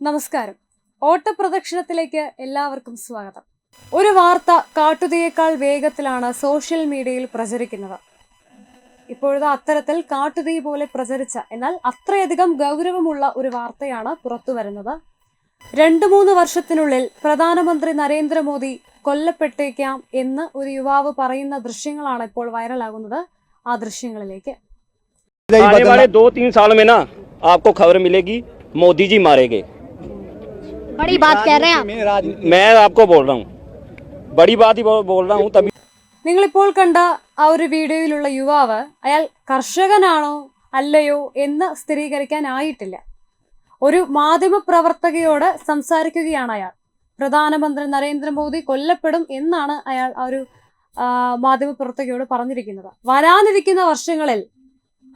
നമസ്കാരം ഓട്ടപ്രദക്ഷിണത്തിലേക്ക് എല്ലാവർക്കും സ്വാഗതം ഒരു വാർത്ത കാട്ടുതീയേക്കാൾ വേഗത്തിലാണ് സോഷ്യൽ മീഡിയയിൽ പ്രചരിക്കുന്നത് ഇപ്പോഴത്തെ അത്തരത്തിൽ കാട്ടുതീ പോലെ പ്രചരിച്ച എന്നാൽ അത്രയധികം ഗൗരവമുള്ള ഒരു വാർത്തയാണ് പുറത്തു വരുന്നത് രണ്ടു മൂന്ന് വർഷത്തിനുള്ളിൽ പ്രധാനമന്ത്രി നരേന്ദ്രമോദി കൊല്ലപ്പെട്ടേക്കാം എന്ന് ഒരു യുവാവ് പറയുന്ന ദൃശ്യങ്ങളാണ് ഇപ്പോൾ വൈറലാകുന്നത് ആ ദൃശ്യങ്ങളിലേക്ക് आने वाले दो तीन साल में ना आपको खबर मिलेगी मोदी जी मारे गए बड़ी बात कह रहे हैं आप मैं आपको बोल रहा हूँ बड़ी बात ही बोल बोल रहा हूँ तभी നിങ്ങളിപ്പോൾ കണ്ട ആ ഒരു വീഡിയോയിലുള്ള യുവാവ് അയാൾ കർഷകനാണോ അല്ലയോ എന്ന് സ്ഥിരീകരിക്കാനായിട്ടില്ല ഒരു മാധ്യമ പ്രവർത്തകയോട് സംസാരിക്കുകയാണ് അയാൾ പ്രധാനമന്ത്രി നരേന്ദ്രമോദി കൊല്ലപ്പെടും എന്നാണ് അയാൾ ആ ഒരു ആ, മാധ്യമ പ്രവർത്തകയോട് പറഞ്ഞിരിക്കുന്നത് വരാനിരിക്കുന്ന വർഷങ്ങളിൽ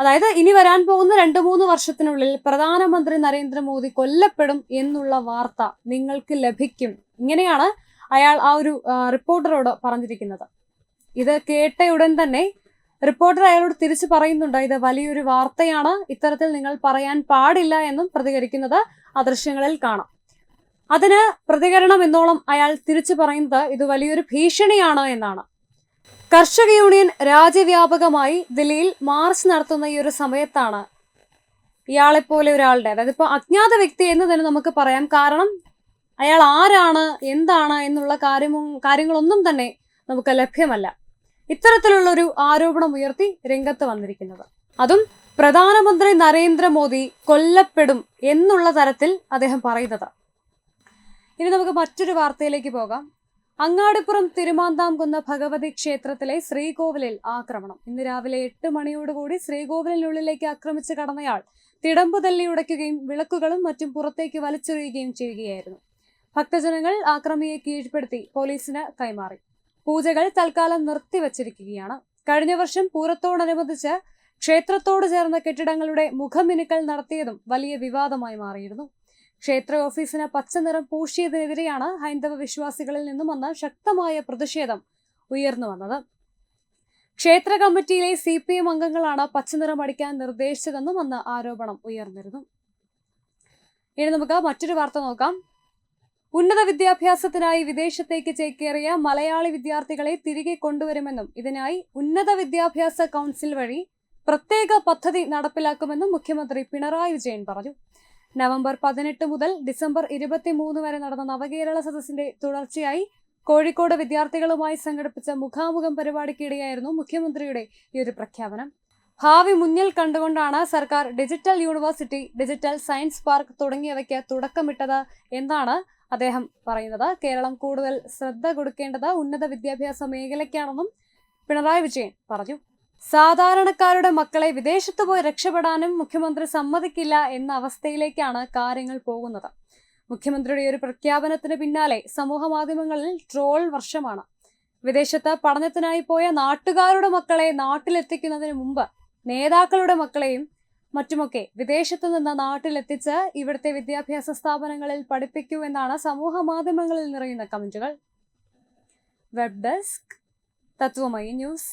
അതായത് ഇനി വരാൻ പോകുന്ന രണ്ട് മൂന്ന് വർഷത്തിനുള്ളിൽ പ്രധാനമന്ത്രി നരേന്ദ്രമോദി കൊല്ലപ്പെടും എന്നുള്ള വാർത്ത നിങ്ങൾക്ക് ലഭിക്കും. ഇങ്ങനെയാണ് അയാൾ ആ ഒരു റിപ്പോർട്ടറോട് പറഞ്ഞിരിക്കുന്നത്. ഇത് കേട്ട ഉടൻ തന്നെ റിപ്പോർട്ടർ അയാളോട് തിരിച്ചു പറയുന്നുണ്ട്. ഇത് വലിയൊരു വാർത്തയാണ്. ഇത്തരത്തിൽ നിങ്ങൾ പറയാൻ പാടില്ല എന്നും പ്രതികരിക്കുന്നത് ആ ദൃശ്യങ്ങളിൽ കാണാം. അതിന് പ്രതികരണം എന്നോളം അയാൾ തിരിച്ചു പറയുന്നത് ഇത് വലിയൊരു ഭീഷണിയാണ് എന്നാണ്. കർഷക യൂണിയൻ രാജ്യവ്യാപകമായി ദില്ലിയിൽ മാർച്ച് നടത്തുന്ന ഈ ഒരു സമയത്താണ് ഇയാളെപ്പോലെ ഒരാളുടെ അതായത് ഇപ്പോൾ അജ്ഞാത വ്യക്തി എന്ന് തന്നെ നമുക്ക് പറയാം. കാരണം അയാൾ ആരാണ് എന്താണ് എന്നുള്ള കാര്യമോ കാര്യങ്ങളൊന്നും തന്നെ നമുക്ക് ലഭ്യമല്ല. ഇത്തരത്തിലുള്ള ഒരു ആരോപണം ഉയർത്തി രംഗത്ത് വന്നിരിക്കുന്നത്. അതും പ്രധാനമന്ത്രി നരേന്ദ്രമോദി കൊല്ലപ്പെടും എന്നുള്ള തരത്തിൽ അദ്ദേഹം പറയുന്നത്. ഇനി നമുക്ക് മറ്റൊരു വാർത്തയിലേക്ക് പോകാം. അങ്ങാടിപ്പുറം തിരുമാന്താംകുന്ന് ഭഗവതി ക്ഷേത്രത്തിലെ ശ്രീകോവിലിൽ ആക്രമണം. ഇന്ന് രാവിലെ എട്ട് മണിയോടുകൂടി ശ്രീകോവിലിനുള്ളിലേക്ക് ആക്രമിച്ച് കടന്നയാൾ തിടമ്പ് തല്ലി ഉടയ്ക്കുകയും വിളക്കുകളും മറ്റും പുറത്തേക്ക് വലിച്ചെറിയുകയും ചെയ്യുകയായിരുന്നു. ഭക്തജനങ്ങൾ ആക്രമിയെ കീഴ്പ്പെടുത്തി പോലീസിന് കൈമാറി. പൂജകൾ തൽക്കാലം നിർത്തിവച്ചിരിക്കുകയാണ്. കഴിഞ്ഞ വർഷം പൂരത്തോടനുബന്ധിച്ച് ക്ഷേത്രത്തോട് ചേർന്ന കെട്ടിടങ്ങളുടെ മുഖമിനുക്കൽ നടത്തിയതും വലിയ വിവാദമായി മാറിയിരുന്നു. ക്ഷേത്ര ഓഫീസിന് പച്ചനിറം പൂശിയതിനെതിരെയാണ് ഹൈന്ദവ വിശ്വാസികളിൽ നിന്നും വന്ന ശക്തമായ പ്രതിഷേധം ഉയർന്നു വന്നത്. ക്ഷേത്ര കമ്മിറ്റിയിലെ സി പി എം അംഗങ്ങളാണ് പച്ചനിറം അടിക്കാൻ നിർദ്ദേശിച്ചതെന്നും അന്ന് ആരോപണം ഉയർന്നിരുന്നു. ഇനി നമുക്ക് മറ്റൊരു വാർത്ത നോക്കാം. ഉന്നത വിദ്യാഭ്യാസത്തിനായി വിദേശത്തേക്ക് ചേക്കേറിയ മലയാളി വിദ്യാർത്ഥികളെ തിരികെ കൊണ്ടുവരുമെന്നും ഇതിനായി ഉന്നത വിദ്യാഭ്യാസ കൗൺസിൽ വഴി പ്രത്യേക പദ്ധതി നടപ്പിലാക്കുമെന്നും മുഖ്യമന്ത്രി പിണറായി വിജയൻ പറഞ്ഞു. നവംബർ പതിനെട്ട് മുതൽ ഡിസംബർ ഇരുപത്തിമൂന്ന് വരെ നടന്ന നവകേരള സദസ്സിന്റെ തുടർച്ചയായി കോഴിക്കോട് വിദ്യാർത്ഥികളുമായി സംഘടിപ്പിച്ച മുഖാമുഖം പരിപാടിക്കിടെയായിരുന്നു മുഖ്യമന്ത്രിയുടെ ഈ ഒരു പ്രഖ്യാപനം. ഭാവി മുന്നിൽ കണ്ടുകൊണ്ടാണ് സർക്കാർ digital university digital science park തുടങ്ങിയവയ്ക്ക് തുടക്കമിട്ടത് എന്നാണ് അദ്ദേഹം പറയുന്നത്. കേരളം കൂടുതൽ ശ്രദ്ധ കൊടുക്കേണ്ടത് ഉന്നത വിദ്യാഭ്യാസ മേഖലയ്ക്കാണെന്നും പിണറായി വിജയൻ പറഞ്ഞു. സാധാരണക്കാരുടെ മക്കളെ വിദേശത്ത് പോയി രക്ഷപ്പെടാനും മുഖ്യമന്ത്രി സമ്മതിക്കില്ല എന്ന അവസ്ഥയിലേക്കാണ് കാര്യങ്ങൾ പോകുന്നത്. മുഖ്യമന്ത്രിയുടെ ഒരു പ്രഖ്യാപനത്തിന് പിന്നാലെ സമൂഹ മാധ്യമങ്ങളിൽ ട്രോൾ വർഷമാണ്. വിദേശത്ത് പഠനത്തിനായി പോയ നാട്ടുകാരുടെ മക്കളെ നാട്ടിലെത്തിക്കുന്നതിന് മുമ്പ് നേതാക്കളുടെ മക്കളെയും മറ്റുമൊക്കെ വിദേശത്തു നിന്ന് നാട്ടിലെത്തിച്ച് ഇവിടുത്തെ വിദ്യാഭ്യാസ സ്ഥാപനങ്ങളിൽ പഠിപ്പിക്കൂ എന്നാണ് സമൂഹ മാധ്യമങ്ങളിൽ നിറയുന്ന കമന്റുകൾ. Web desk Tathwamayi news.